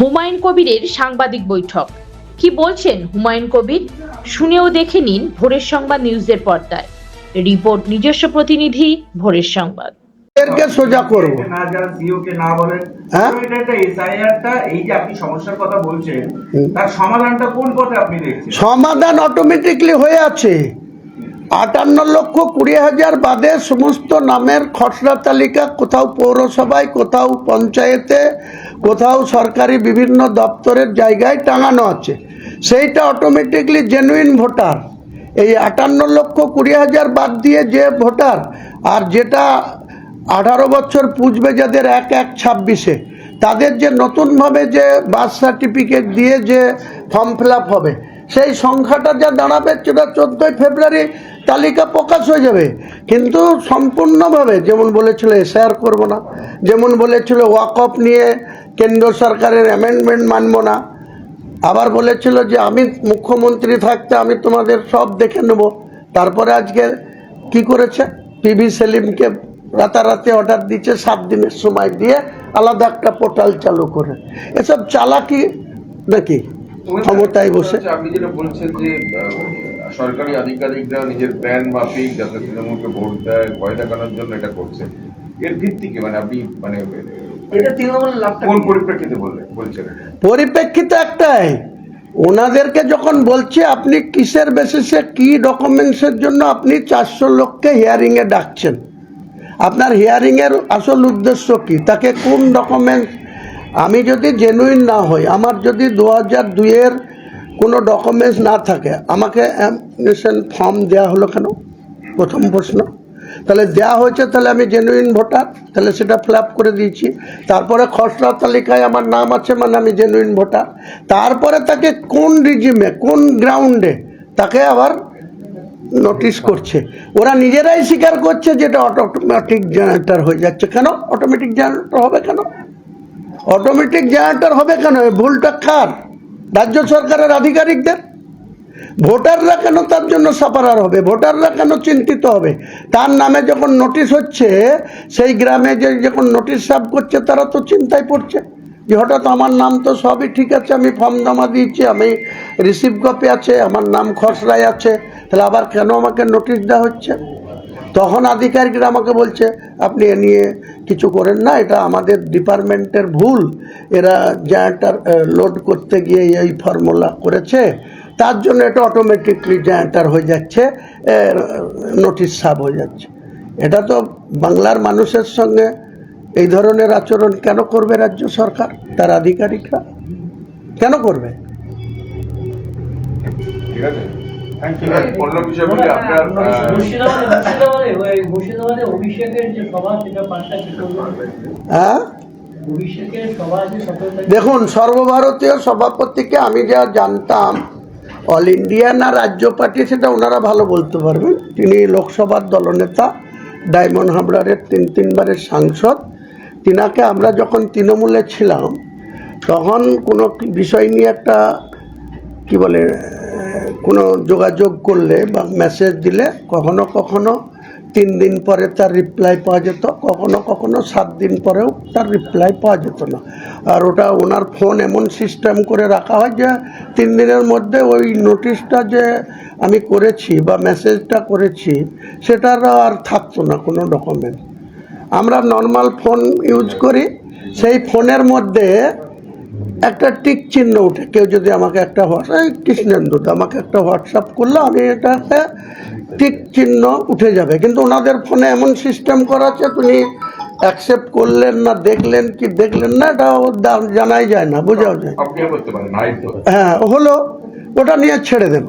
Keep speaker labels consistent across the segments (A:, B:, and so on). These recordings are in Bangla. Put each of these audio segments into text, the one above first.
A: হুমায়ুন কবিরের সাংবাদিক বৈঠক। কি বলছেন হুমায়ুন কবির? শুনেও দেখে নিন ভোরের সংবাদ নিউজের পর্দায়। রিপোর্ট নিজস্ব প্রতিনিধি ভোরের সংবাদ।
B: এদেরকে সোজা করব।
C: না যারা সিও কে না বলেন
B: হ্যাঁ?
C: এটা এসআইআরটা এই যে আপনি সমস্যার কথা বলছেন তার সমাধানটা কোন পথে আপনি দেখছেন?
B: সমাধান অটোমেটিকলি হয়ে আছে। আটান্ন লক্ষ কুড়ি হাজার বাদে সমস্ত নামের খসড়া তালিকা কোথাও পৌরসভায়, কোথাও পঞ্চায়েতে, কোথাও সরকারি বিভিন্ন দপ্তরের জায়গায় টাঙানো আছে। সেইটা অটোমেটিকলি জেনুইন ভোটার। এই আটান্ন লক্ষ কুড়ি হাজার বাদ দিয়ে যে ভোটার, আর যেটা আঠারো বছর পুজবে যাদের এক এক ছাব্বিশে, তাদের যে নতুনভাবে যে বার্থ সার্টিফিকেট দিয়ে যে ফর্ম ফিল হবে, সেই সংখ্যাটা যা দাঁড়াবে সেটা চোদ্দোই ফেব্রুয়ারি তালিকা প্রকাশ হয়ে যাবে। কিন্তু সম্পূর্ণভাবে যেমন বলেছিল এসআর করব না যেমন বলেছিল ওয়াকফ নিয়ে কেন্দ্র সরকারের অ্যামেন্ডমেন্ট মানব না আবার বলেছিল যে আমি মুখ্যমন্ত্রী থাকতে আমি তোমাদের সব দেখে নেব। তারপরে আজকে কি করেছে? পিভি সেলিমকে রাতারাতি অর্ডার দিচ্ছে সাত দিনের সময় দিয়ে আলাদা একটা পোর্টাল চালু করে। এসব চালাকি নাকি? ক্ষমতায় বসে।
D: আপনি যেটা বলছেন যে সরকারি আধিকারিকরা নিজের প্ল্যান মাফিক যাতে তৃণমূলকে ভোট দেয় ভয় দেখানোর জন্য এটা করছে। এর ভিত্তি কি? মানে আপনি মানে
C: এটা তৃণমূল লাভটা
D: কোন পরিপ্রেক্ষিতে বললেন বলছেন এটা?
B: পরিপ্রেক্ষিত একটাই ওনাদেরকে যখন বলছে আপনি কিসের বেসিসে কি ডকুমেন্টসের জন্য আপনি চারশো লোককে হিয়ারিংয়ে ডাকছেন? আপনার হিয়ারিংয়ের আসল উদ্দেশ্য কি? তাকে কোন ডকুমেন্টস? আমি যদি জেনুইন না হই আমার যদি দু হাজার দুইয়ের কোনো ডকুমেন্টস না থাকে, আমাকে অ্যাপ্লিকেশন ফর্ম দেওয়া হলো কেন? প্রথম প্রশ্ন। তাহলে দেওয়া হয়েছে, তাহলে আমি জেনুইন ভোটার তাহলে সেটা ফিল করে দিয়েছি। তারপরে খসড়া তালিকায় আমার নাম আছে মানে আমি জেনুইন ভোটার তারপরে তাকে কোন রিজিমে কোন গ্রাউন্ডে তাকে আবার নোটিশ করছে? ওরা নিজেরাই স্বীকার করছে যেটা অটোমেটিক জেনারেটর হয়ে যাচ্ছে। কেন? অটোমেটিক জেনারেটর হবে কেন? অটোমেটিক জেনারেটর হবে কেন? ভুলটা কার? রাজ্য সরকারের আধিকারিকদের। ভোটাররা কেন তার জন্য সাপারার হবে? ভোটাররা কেন চিন্তিত হবে? তার নামে যখন নোটিশ হচ্ছে, সেই গ্রামে যে যখন নোটিশ সার্ভ করছে, তারা তো চিন্তায় পড়ছে যে হঠাৎ আমার নাম তো সবই ঠিক আছে, আমি ফর্ম জমা দিয়েছি, আমি রিসিভ কপি আছে, আমার নাম খসড়ায় আছে, তাহলে আবার কেন আমাকে নোটিশ দেওয়া হচ্ছে? তখন আধিকারিকরা আমাকে বলছে, আপনি এ নিয়ে কিছু করেন না, এটা আমাদের ডিপার্টমেন্টের ভুল। এরা জেনারেটার লোড করতে গিয়ে এই ফর্মুলা করেছে। তার জন্য এটা অটোমেটিকলি জেনারেটার হয়ে যাচ্ছে নোটিশ সাব হয়ে যাচ্ছে। এটা তো বাংলার মানুষের সঙ্গে এই ধরনের আচরণ কেন করবে রাজ্য সরকার, তার আধিকারিকরা? কেন করবে?
D: ঠিক আছে।
B: হ্যাঁ? দেখুন সর্বভারতীয় সভাপতিকে আমি যা জানতাম অল ইন্ডিয়া না রাজ্য পার্টি সেটা ওনারা ভালো বলতে পারবেন। তিনি লোকসভার দলনেতা ডায়মন্ড হাবড়ারের তিন তিনবারের সাংসদ। তিনাকে আমরা যখন তৃণমূলে ছিলাম তখন কোনো বিষয় নিয়ে একটা কি বলে কোনো যোগাযোগ করলে বা মেসেজ দিলে কখনো কখনো তিন দিন পরে তার রিপ্লাই পাওয়া যেত, কখনো কখনো সাত দিন পরেও তার রিপ্লাই পাওয়া যেত না। আর ওটা ওনার ফোন এমন সিস্টেম করে রাখা হয় যে তিন দিনের মধ্যে ওই নোটিশটা যে আমি করেছি বা মেসেজটা করেছি, সেটার আর থাকতো না কোনো ডকুমেন্ট আমরা নর্মাল ফোন ইউজ করি, সেই ফোনের মধ্যে একটা টিক চিহ্ন উঠে। কেউ যদি আমাকে একটা হোয়াটসঅ্যাপ কৃষ্ণেন্দু আমাকে একটা হোয়াটসঅ্যাপ করলে আমি এটাতে টিক চিহ্ন উঠে যাবে। কিন্তু ওনাদের ফোনে এমন সিস্টেম করা আছে তুমি অ্যাকসেপ্ট করলেন না দেখলেন কি দেখলেন না এটা জানাই যায় না বোঝাও যায়। হ্যাঁ হলো ওটা নিয়ে ছেড়ে দেন।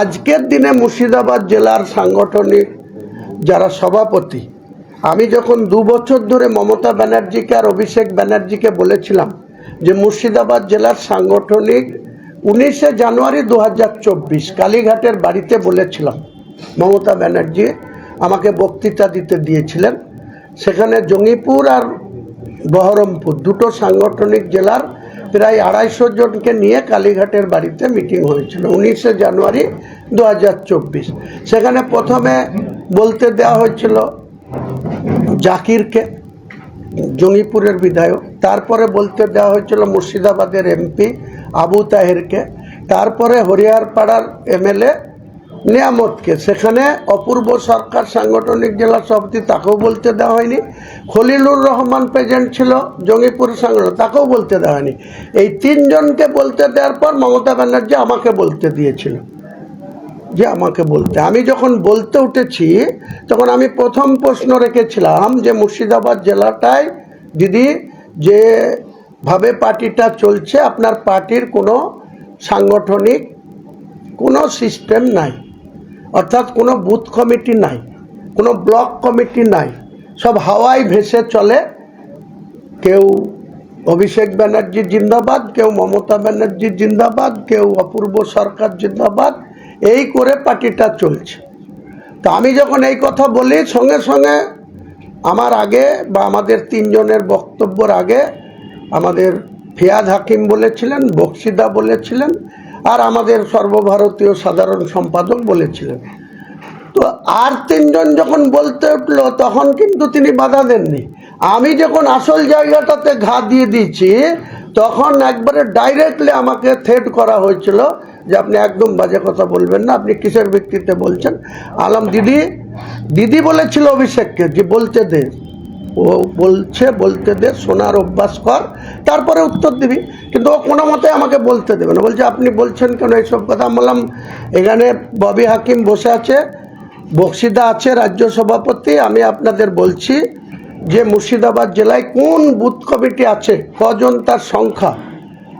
B: আজকের দিনে মুর্শিদাবাদ জেলার সাংগঠনিক যারা সভাপতি আমি যখন দু বছর ধরে মমতা ব্যানার্জিকে আর অভিষেক ব্যানার্জিকে বলেছিলাম যে মুর্শিদাবাদ জেলার সাংগঠনিক উনিশে জানুয়ারি দু হাজার চব্বিশ কালীঘাটের বাড়িতে বলেছিলাম, মমতা ব্যানার্জি আমাকে বক্তৃতা দিতে দিয়েছিলেন। সেখানে জঙ্গিপুর আর বহরমপুর দুটো সাংগঠনিক জেলার প্রায় আড়াইশো জনকে নিয়ে কালীঘাটের বাড়িতে মিটিং হয়েছিল উনিশে জানুয়ারি দু হাজার চব্বিশ। সেখানে প্রথমে বলতে দেওয়া হয়েছিল জাকিরকে জঙ্গিপুরের বিধায়ক। তারপরে বলতে দেওয়া হয়েছিল মুর্শিদাবাদের এমপি আবু তাহেরকে। তারপরে হরিয়ারপাড়ার এমএলএ নিয়ামতকে। সেখানে অপূর্ব সরকার সাংগঠনিক জেলা সভাপতি, তাকেও বলতে দেওয়া হয়নি। খলিলুর রহমান প্রেজেন্ট ছিল জঙ্গিপুর সাংগঠন তাকেও বলতে দেওয়া হয়নি। এই তিনজনকে বলতে দেওয়ার পর মমতা ব্যানার্জি আমাকে বলতে দিয়েছিল। যে আমাকে বলতে। আমি যখন বলতে উঠেছি, তখন আমি প্রথম প্রশ্ন রেখেছিলাম যে মুর্শিদাবাদ জেলাটায়, দিদি যেভাবে পার্টিটা চলছে, আপনার পার্টির কোনো সাংগঠনিক কোনো সিস্টেম নাই, অর্থাৎ কোনো বুথ কমিটি নাই, কোনো ব্লক কমিটি নাই, সব হাওয়ায় ভেসে চলে। কেউ অভিষেক ব্যানার্জি জিন্দাবাদ, কেউ মমতা ব্যানার্জি জিন্দাবাদ, কেউ অপূর্ব সরকার জিন্দাবাদ এই করে পার্টিটা চলছে। তো আমি যখন এই কথা বলি, সঙ্গে সঙ্গে আমার আগে বা আমাদের তিনজনের বক্তব্যর আগে আমাদের ফিয়াদ হাকিম বলেছিলেন, বক্সিদা বলেছিলেন, আর আমাদের সর্বভারতীয় সাধারণ সম্পাদক বলেছিলেন। তো আর তিনজন যখন বলতে উঠল, তখন কিন্তু তিনি বাধা দেননি। আমি যখন আসল জায়গাটাতে ঘা দিয়ে দিয়েছি, তখন একবারে ডাইরেক্টলি আমাকে থ্রেট করা হয়েছিল যে আপনি একদম বাজে কথা বলবেন না, আপনি কিসের ভিত্তিতে বলছেন? আলাম দিদি দিদি বলেছিল অভিষেককে যে বলতে দে। ও বলছে, বলতে দে, শোনার অভ্যাস কর, তারপরে উত্তর দিবি। কিন্তু ও কোনো মতে আমাকে বলতে দেবে না। বলছে, আপনি বলছেন কেন এইসব কথা? আমি বললাম, এখানে ববি হাকিম বসে আছে, বক্সিদা আছে, রাজ্য সভাপতি, আমি আপনাদের বলছি যে মুর্শিদাবাদ জেলায় কোন বুথ কমিটি আছে? কজন তার সংখ্যা?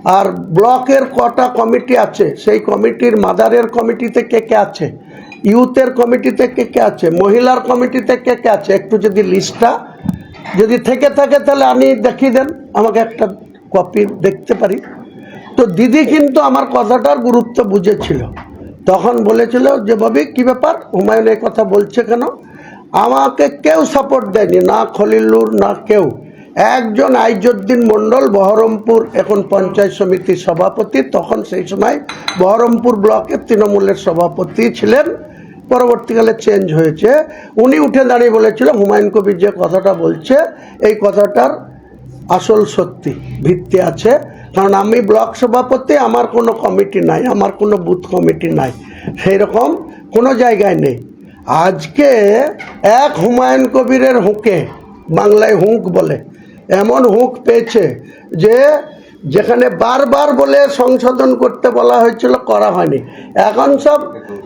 B: আর ব্লকের কটা কমিটি আছে? সেই কমিটির মাদারের কমিটিতে কে কে আছে? ইউথের কমিটিতে কে কে আছে? মহিলার কমিটিতে কে কে আছে? একটু যদি লিস্টটা যদি থেকে থাকে তাহলে আমি দেখিয়ে দেন, আমাকে একটা কপি দেখতে পারি। তো দিদি কিন্তু আমার কথাটার গুরুত্ব বুঝেছিল। তখন বলেছিল যে, ভাবি, কী ব্যাপার? হুমায়ুন এই কথা বলছে কেন? আমাকে কেউ সাপোর্ট দেয়নি, না খলিলুর, না কেউ। একজন আইজুদ্দিন মণ্ডল বহরমপুর, এখন পঞ্চায়েত সমিতির সভাপতি, তখন সেই সময় বহরমপুর ব্লকের তৃণমূলের সভাপতি ছিলেন। পরবর্তীকালে চেঞ্জ হয়েছে। উনি উঠে দাঁড়িয়ে বলেছিল, হুমায়ুন কবির যে কথাটা বলছে, এই কথাটার আসল সত্যি, ভিত্তি আছে। কারণ আমি ব্লক সভাপতি, আমার কোনো কমিটি নাই, আমার কোনো বুথ কমিটি নাই। সেই রকম কোনো জায়গায় নেই। আজকে এক হুমায়ুন কবিরের হুঁকে, বাংলায় হুঁক বলে এমন হুঁক পেয়েছে যে যেখানে বারবার বলে সংশোধন করতে বলা হয়েছিল, করা হয়নি। এখন সব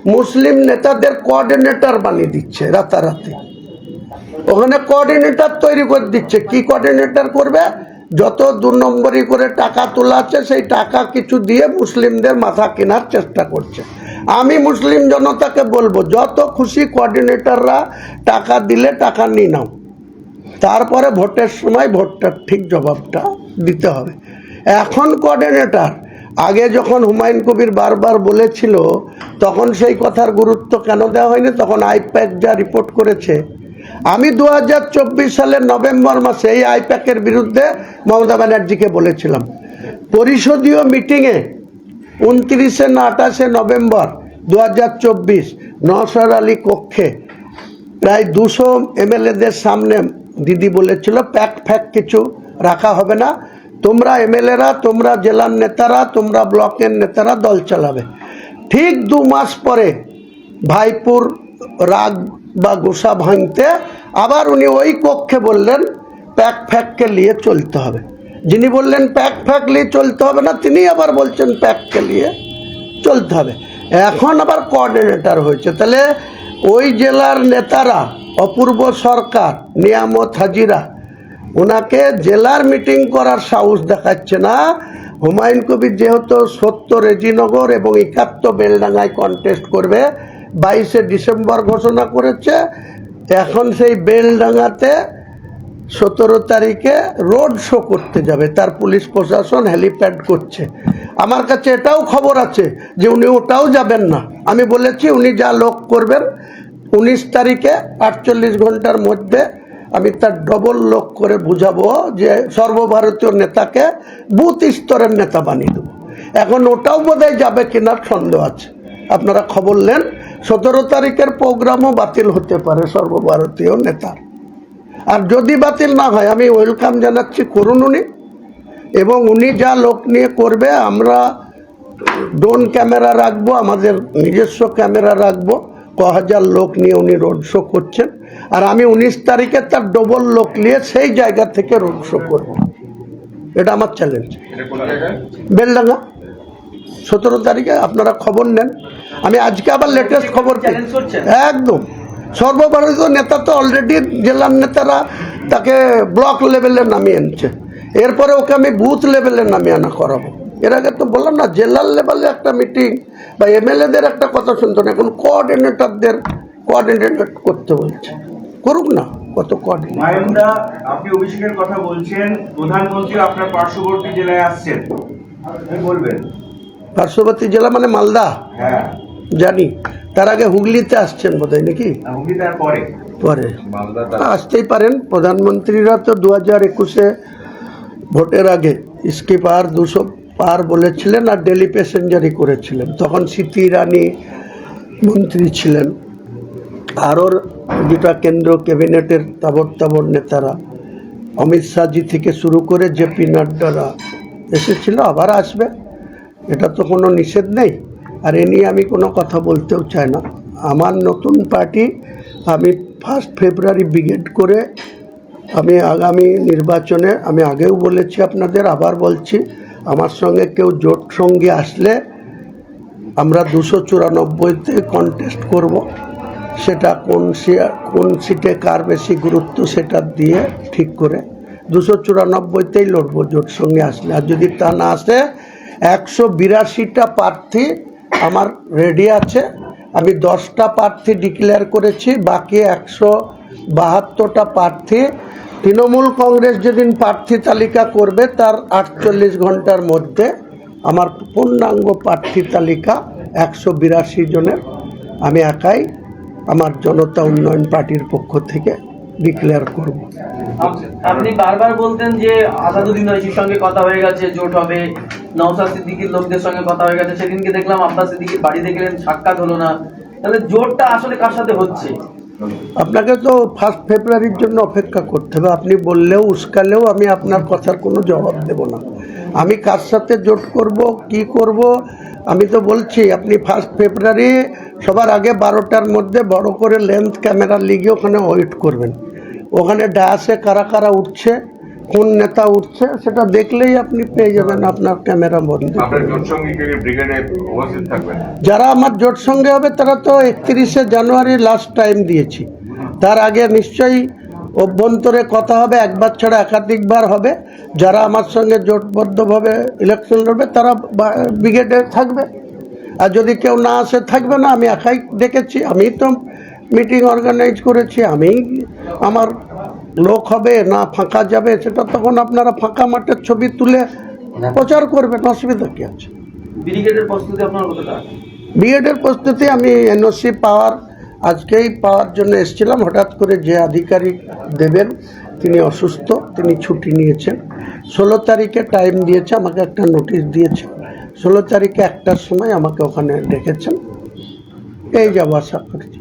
B: মুসলিম নেতাদের কোঅর্ডিনেটর বানিয়ে দিচ্ছে রাতারাতি। ওখানে কোঅর্ডিনেটর তৈরি করে দিচ্ছে। কি কোঅর্ডিনেটর করবে? যত দু নম্বরই করে টাকা তোলা আছে, সেই টাকা কিছু দিয়ে মুসলিমদের মাথা কেনার চেষ্টা করছে। আমি মুসলিম জনতাকে বলব, যত খুশি কোঅর্ডিনেটররা টাকা দিলে টাকা নিয়ে নাও। তারপরে ভোটের সময় ভোটটার ঠিক জবাবটা দিতে হবে। এখন কোঅর্ডিনেটর আগে যখন হুমায়ুন কবির বারবার বলেছিল, তখন সেই কথার গুরুত্ব কেন দেওয়া হয়নি? তখন আইপ্যাক যা রিপোর্ট করেছে। আমি দু হাজার চব্বিশ সালের নভেম্বর মাসে এই আইপ্যাকের বিরুদ্ধে মমতা ব্যানার্জিকে বলেছিলাম। পরিষদীয় মিটিংয়ে উনত্রিশে না আঠাশে নভেম্বর দু হাজার চব্বিশ নসর আলী কক্ষে প্রায় দুশো এমএলএদের সামনে দিদি বলেছিল, প্যাক ফ্যাক কিছু রাখা হবে না। তোমরা এমএলএরা, তোমরা জেলার নেতারা, তোমরা ব্লকের নেতারা দল চালাবে। ঠিক দু মাস পরে ভাইপুর রাগ বা গোসা ভাঙতে আবার উনি ওই কক্ষে বললেন, প্যাক ফ্যাককে নিয়ে চলতে হবে। যিনি বললেন, প্যাক ফ্যাক নিয়ে চলতে হবে না, তিনি আবার বলছেন, প্যাককে নিয়ে চলতে হবে। এখন আবার কোঅর্ডিনেটর হয়েছে। তাহলে ওই জেলার নেতারা অপূর্ব সরকার, নিয়ামত হাজিরা। ওনাকে জেলার মিটিং করার সাহস দেখাচ্ছে না। হুমায়ুন কবির যেহেতু সত্তর রেজিনগর এবং একাত্তর বেলডাঙ্গায় কন্টেস্ট করবে, বাইশে ডিসেম্বর ঘোষণা করেছে। এখন সেই বেলডাঙ্গাতে সতেরো তারিখে রোড শো করতে যাবে। তার পুলিশ প্রশাসন হেলিপ্যাড করছে। আমার কাছে এটাও খবর আছে যে উনি ওটাও যাবেন না। আমি বলেছি উনি যা লোক করবেন উনিশ তারিখে আটচল্লিশ ঘণ্টার মধ্যে আমি তার ডবল লোক করে বুঝাবো যে সর্বভারতীয় নেতাকে বুথ স্তরের নেতা বানিয়ে দেবো। এখন ওটাও বোধহয় যাবে কিনা সন্দেহ আছে। আপনারা খবর নেন, সতেরো তারিখের প্রোগ্রামও বাতিল হতে পারে সর্বভারতীয় নেতার আর যদি বাতিল না হয়, আমি ওয়েলকাম জানাচ্ছি করুন উনি। এবং উনি যা লোক নিয়ে করবে, আমরা ড্রোন ক্যামেরা রাখব, আমাদের নিজস্ব ক্যামেরা রাখব। ক হাজার লোক নিয়ে উনি রোড শো করছেন। আর আমি উনিশ তারিখে তার ডবল লোক নিয়ে সেই জায়গা থেকে রোড শো করব। এটা আমার চ্যালেঞ্জ বেলডাঙ্গা। সতেরো তারিখে আপনারা খবর নেন। আমি আজকে আবার লেটেস্ট খবর। একদম। সর্বভারতীয় নেতা তো অলরেডি জেলার নেতারা তাকে ব্লক লেভেলে নামিয়ে আনছে এরপরে ওকে আমি বুথ লেভেলে নামিয়ে আনা করাবো। এর আগে তো বললাম না জেলার লেভেলে একটা মিটিং বা এমএলএদের একটা কথা শুনতো না এখন কোঅর্ডিনেটরদের কোঅর্ডিনেট করতে বলছে। করুক না কত কোঅর্ডিনেট
C: হুমায়ুনদা আপনি অভিষেকের কথা বলছেন প্রধানমন্ত্রী আপনার পার্শ্ববর্তী জেলায় আসছেন। বলবেন?
B: পার্শ্ববর্তী জেলা মানে মালদা?
C: হ্যাঁ।
B: জানি তার আগে হুগলিতে আসছেন বোধহয় নাকি?
C: পরে।
B: পরে। আসতেই পারেন প্রধানমন্ত্রীরা তো দু হাজার একুশে ভোটের আগে স্কি পার দুশো পার বলেছিলেন আর ডেলি প্যাসেঞ্জারই করেছিলেন। তখন স্মৃতি ইরানি মন্ত্রী ছিলেন। আরও দুটা কেন্দ্র ক্যাবিনেটের তাবর তাবর নেতারা। অমিত শাহজি থেকে শুরু করে জেপি নাড্ডারা এসেছিল, আবার আসবে। এটা তো কোনো নিষেধ নেই। আর এ নিয়ে আমি কোনো কথা বলতেও চাই না। আমার নতুন পার্টি আমি ফার্স্ট ফেব্রুয়ারি ব্রিগেড করে আমি আগামী নির্বাচনে, আমি আগেও বলেছি আপনাদের, আবার বলছি আমার সঙ্গে কেউ জোট সঙ্গে আসলে আমরা দুশো চুরানব্বইতে কন্টেস্ট করব। সেটা কোন কোন সিটে কার বেশি গুরুত্ব সেটা দিয়ে ঠিক করে দুশো চুরানব্বইতেই লড়বো জোট সঙ্গে আসলে। আর যদি তা না আসে, একশো বিরাশিটা প্রার্থী আমার রেডি আছে। আমি দশটা প্রার্থী ডিক্লেয়ার করেছি, বাকি একশো বাহাত্তরটা প্রার্থী তৃণমূল কংগ্রেস যেদিন প্রার্থী তালিকা করবে, তার আটচল্লিশ ঘণ্টার মধ্যে আমার পূর্ণাঙ্গ প্রার্থী তালিকা একশো বিরাশি জনের। আমি একাই আমার জনতা উন্নয়ন পার্টির পক্ষ থেকে ডিক্লেয়ার করব।
E: আপনি বারবার বলতেন যে আসাদুদ্দিন ঐশীর সঙ্গে কথা হয়ে গেছে, জোট হবে নওসাদ সিদ্দিকির লোকদের সঙ্গে কথা হয়ে গেছে। সেদিনকে দেখলাম আব্বাস সিদ্দিকির বাড়িতে গেলেন সাক্ষাৎ হলো না। তাহলে জোটটা আসলে কার সাথে হচ্ছে?
B: আপনাকে তো ফার্স্ট ফেব্রুয়ারির জন্য অপেক্ষা করতে হবে। আপনি বললেও, উস্কালেও আমি আপনার কথার কোনো জবাব দেব না। আমি কার সাথে জোট করব, কি করব? আমি তো বলছি, আপনি ফার্স্ট ফেব্রুয়ারি সবার আগে বারোটার মধ্যে বড় করে লেন্থ ক্যামেরা লিগে ওখানে ওয়েট করবেন। ওখানে ডায়াসে কারা কারা উঠছে কোন নেতা উঠছে সেটা দেখলেই আপনি পেয়ে যাবেন আপনার ক্যামেরা বন্ধ। যারা আমার জোট সঙ্গে হবে তারা তো একত্রিশে জানুয়ারি লাস্ট টাইম দিয়েছি। তার আগে নিশ্চয়ই অভ্যন্তরে কথা হবে একবার ছাড়া একাধিকবার হবে। যারা আমার সঙ্গে জোটবদ্ধভাবে ইলেকশন লড়বে তারা ব্রিগেডে থাকবে। আর যদি কেউ না আসে থাকবে না আমি একাই ডেকেছি আমি তো মিটিং অর্গানাইজ করেছি আমি আমার লোক হবে না ফাঁকা যাবে সেটা তখন আপনারা ফাঁকা মাঠের ছবি তুলে প্রচার করবেন অসুবিধা কী আছে?
E: ব্রিগেডের প্রস্তুতি আপনার
B: বিএডের প্রস্তুতি আমি এনওসি পাওয়ার আজকেই পাওয়ার জন্য এসেছিলাম হঠাৎ করে যে আধিকারিক দেবেন তিনি অসুস্থ তিনি ছুটি নিয়েছেন। ষোলো তারিখে টাইম দিয়েছে আমাকে একটা নোটিশ দিয়েছে। ষোলো তারিখে একটার সময় আমাকে ওখানে ডেকেছেন। এই যাব আশা করছি।